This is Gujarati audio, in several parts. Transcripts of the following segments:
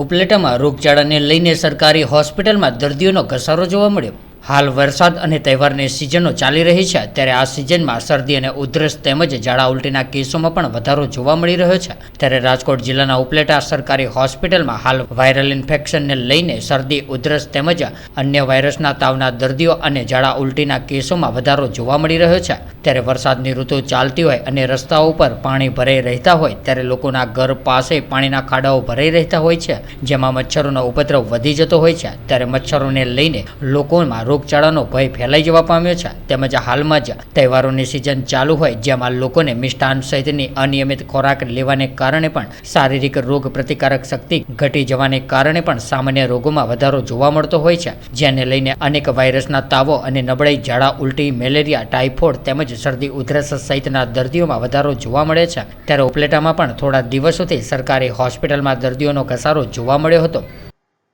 ઉપલેટામાં રોગચાળાને લઈને સરકારી હોસ્પિટલમાં દર્દીઓનો ઘસારો જોવા મળ્યો. હાલ વરસાદ અને તહેવારની સિઝનો ચાલી રહી છે, ત્યારે આ સિઝનમાં શરદી અને ઉધરસ તેમજ ઝાડા ઉલટીના કેસોમાં પણ વધારો જોવા મળી રહ્યો છે. ત્યારે રાજકોટ જિલ્લાના ઉપલેટા સરકારી હોસ્પિટલમાં હાલ વાયરલ ઇન્ફેક્શનને લઈને શરદી, ઉધરસ તેમજ અન્ય વાયરસના તાવના દર્દીઓ અને ઝાડા ઉલટીના કેસોમાં વધારો જોવા મળી રહ્યો છે. ત્યારે વરસાદની ઋતુ ચાલતી હોય અને રસ્તાઓ પર પાણી ભરાઈ રહેતા હોય, ત્યારે લોકોના ઘર પાસે પાણીના ખાડાઓ ભરાઈ રહેતા હોય છે, જેમાં મચ્છરોનો ઉપદ્રવ વધી જતો હોય છે. ત્યારે મચ્છરોને લઈને લોકોમાં રોગચાળાનો ભય ફેલાઈ જવા પામ્યો છે. તેમજ હાલમાં જ તહેવારોની સિઝન ચાલુ હોય, જેમાં લોકોને મિષ્ટાન સહિતની અનિયમિત ખોરાક લેવાને કારણે પણ શારીરિક રોગ પ્રતિકારક શક્તિ ઘટી જવાને કારણે પણ સામાન્ય રોગોમાં વધારો જોવા મળતો હોય છે. જેને લઈને અનેક વાયરસના તાવો અને નબળાઈ, ઝાડા, ઉલટી, મેલેરિયા, ટાઇફોઇડ તેમજ શરદી, ઉધરસ સહિતના દર્દીઓમાં વધારો જોવા મળે છે. ત્યારે ઉપલેટામાં પણ થોડા દિવસોથી સરકારી હોસ્પિટલમાં દર્દીઓનો ઘસારો જોવા મળ્યો હતો.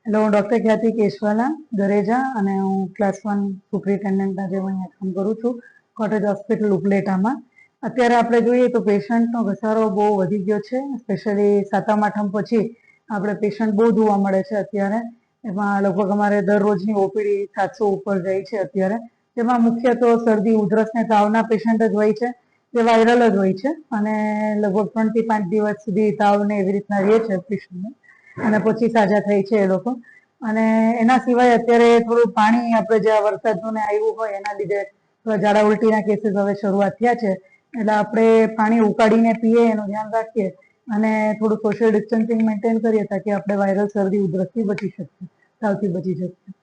હેલો હું ડૉક્ટર ખ્યાતિ કેશવાલા દરેજા અને હું ક્લાસ વન સુપ્રિન્ટેન્ડન્ટ આજે હું અહીંયા કામ કરું છું કોટેજ હોસ્પિટલ ઉપલેટામાં. અત્યારે આપણે જોઈએ તો પેશન્ટનો ઘસારો બહુ વધી ગયો છે સ્પેશિયલી સાતમ આઠમ પછી આપણે પેશન્ટ બહુ જોવા મળે છે અત્યારે. એમાં લગભગ અમારે દરરોજની ઓપીડી સાતસો ઉપર જાય છે અત્યારે. જેમાં મુખ્ય તો શરદી, ઉધરસ ને તાવના પેશન્ટ જ હોય છે તે વાયરલ જ હોય છે. અને લગભગ ત્રણથી પાંચ દિવસ સુધી તાવને એવી રીતના રહે છે પેશન્ટને. અને પછી સાજા થાય છે એ લોકો. અને એના સિવાય અત્યારે થોડું પાણી આપણે જે વરસાદનું ને આવ્યું હોય એના લીધે ઝાડા ઉલટીના કેસીસ હવે શરૂઆત થયા છે. એટલે આપણે પાણી ઉકાળીને પીએ, એનું ધ્યાન રાખીએ અને થોડું સોશિયલ ડિસ્ટન્સિંગ મેન્ટેન કરીએ, તાકી આપણે વાયરલ શરદી ઉધરસથી બચી શકીએ તાવથી બચી શકીએ.